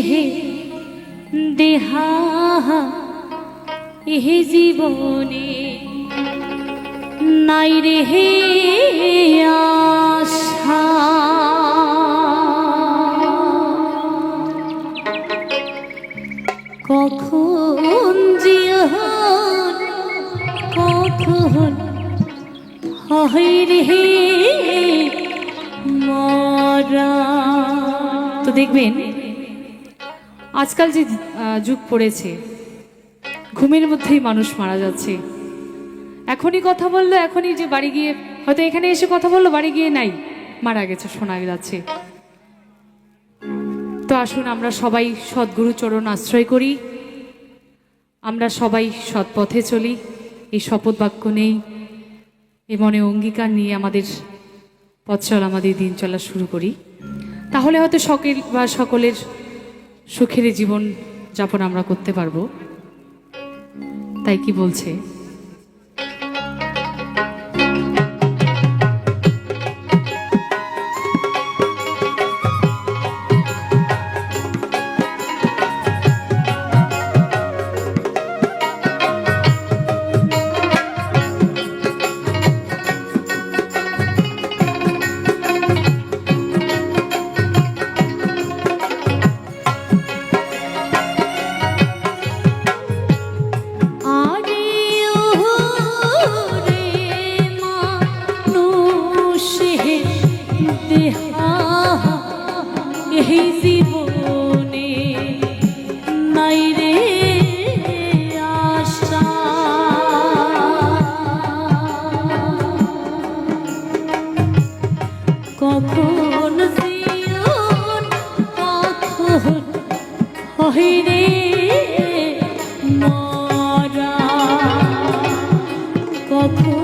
হে দেহা এহে জীবনে নাই রে হে আশা কখন জিয়ন কখন হয় রে মরা তো দেখবেন আজকাল যে যুগ পড়েছে, ঘুমের মধ্যেই মানুষ মারা যাচ্ছে। এখনই কথা বলল, এখনই যে বাড়ি গিয়ে, হয়তো এখানে এসে কথা বলল, বাড়ি গিয়ে নাই, মারা গেছে, শোনা যাচ্ছে। তো আসুন আমরা সবাই সদ্গুরু চরণ আশ্রয় করি। আমরা সবাই সৎ পথে চলি, এই শপথ বাক্য নেই, এ মনে অঙ্গীকার নিয়ে আমাদের পথ চল, আমাদের দিন চলা শুরু করি। তাহলে হয়তো সকল বা সকলের সুখের জীবন যাপন আমরা করতে পারব। তাই কি বলছে? কখন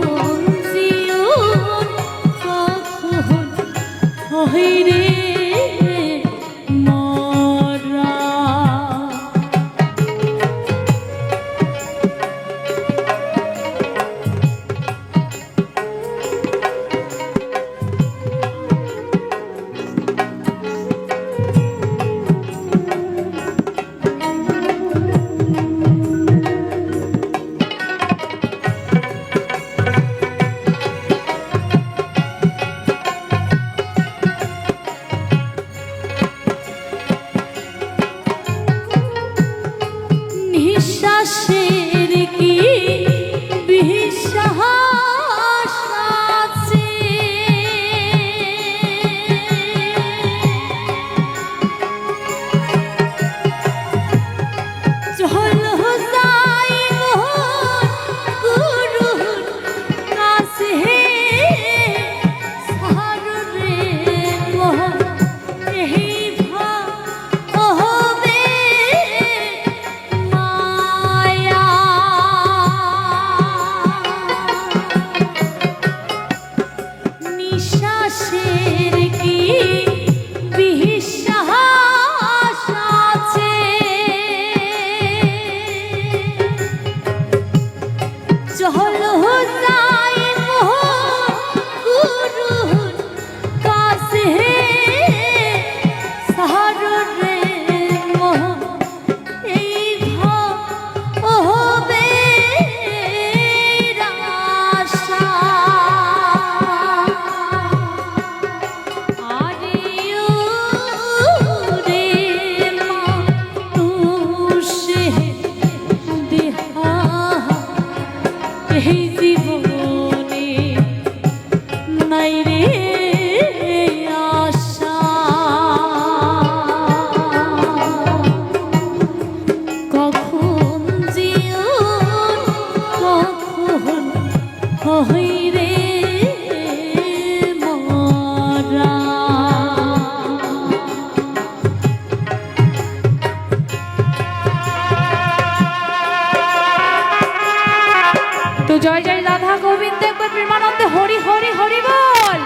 তো জয় জয় রাধা গোবিন্দ একবার প্রেমানন্দে হরি হরি হরি বল।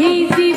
easy.